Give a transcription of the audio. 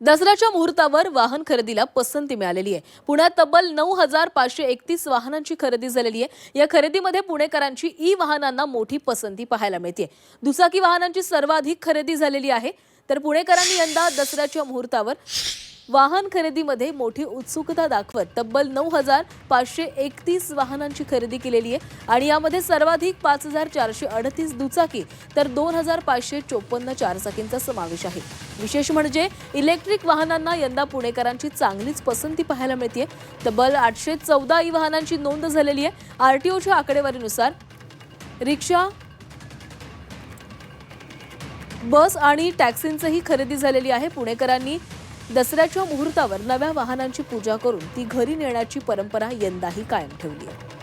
दसऱ्याच्या मुहूर्तावर वाहन खरेदीला पसंती मिळालेली आहे. पुण्यात तब्बल नऊ हजार पाचशे एकतीस वाहनांची खरेदी झालेली आहे. या खरेदीमध्ये पुणेकरांची ई वाहनांना मोठी पसंती पाहायला मिळते. दुचाकी वाहनांची सर्वाधिक खरेदी झालेली आहे. तर पुणेकरांनी यंदा दसऱ्याच्या मुहूर्तावर वाहन खरेदीमध्ये मोठी उत्सुकता दाखवत तब्बल नऊ हजार पाचशे एकतीस वाहनांची खरेदी केलेली आहे. आणि यामध्ये सर्वाधिक पाच हजार चारशे अडतीस दुचाकी तर दोन हजार पाचशे चोपन्न चारचाकींचा समावेश आहे. विशेष म्हणजे इलेक्ट्रिक वाहनांना यंदा पुणेकरांची चांगलीच पसंती पाहायला मिळते तब्बल आठशे चौदा ई वाहनांची नोंद झालेली आहे. आरटीओच्या आकडेवारीनुसार रिक्षा बस आणि टॅक्सींचंही खरेदी झालेली आहे. पुणेकरांनी दसऱ्याच्या मुहूर्तावर नव्या वाहनांची पूजा करून ती घरी नेण्याची परंपरा यंदाही कायम ठेवली आहे.